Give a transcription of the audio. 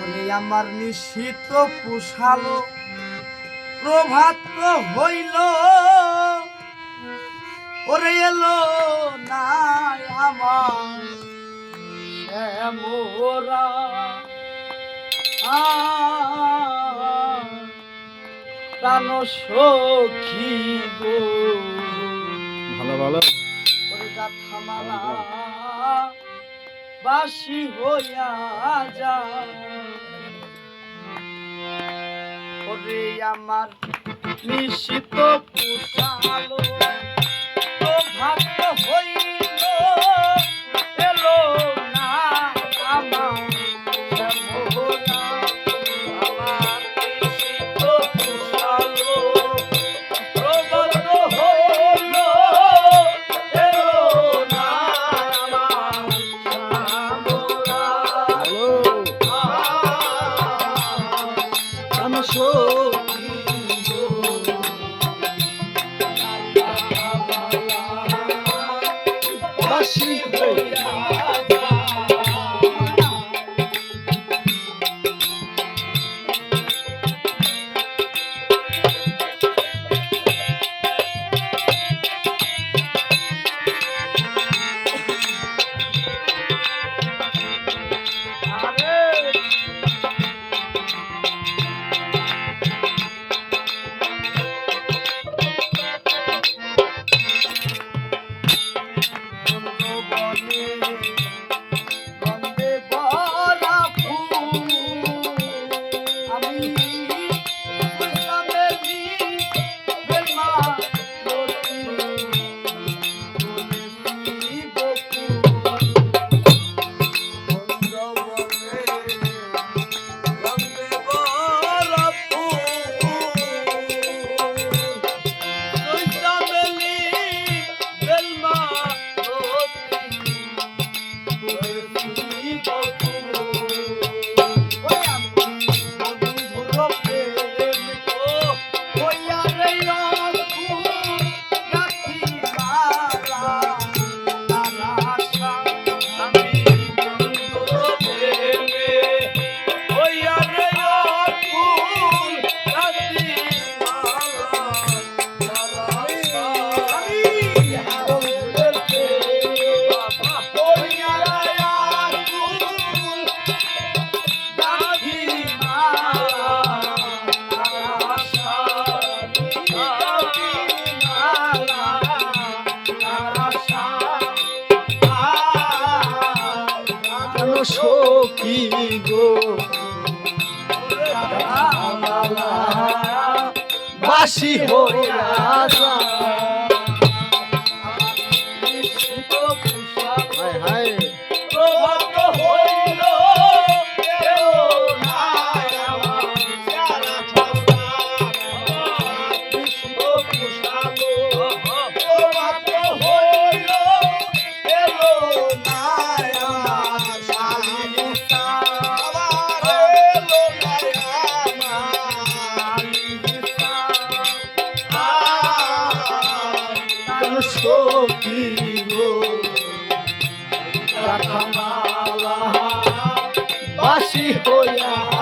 তখনই আমার নিশ্চিত পুষালো প্রভাত হইল। ওরে এলো না আমার ভালো ভালো। থামালা বাসি হইয়া যায় করে আমার নিশ্চিত পুষালো ভাগ্য হই 机会呀 thank you. সখী গো? বাসি হইয়া কাঠামালা বাসি হইয়া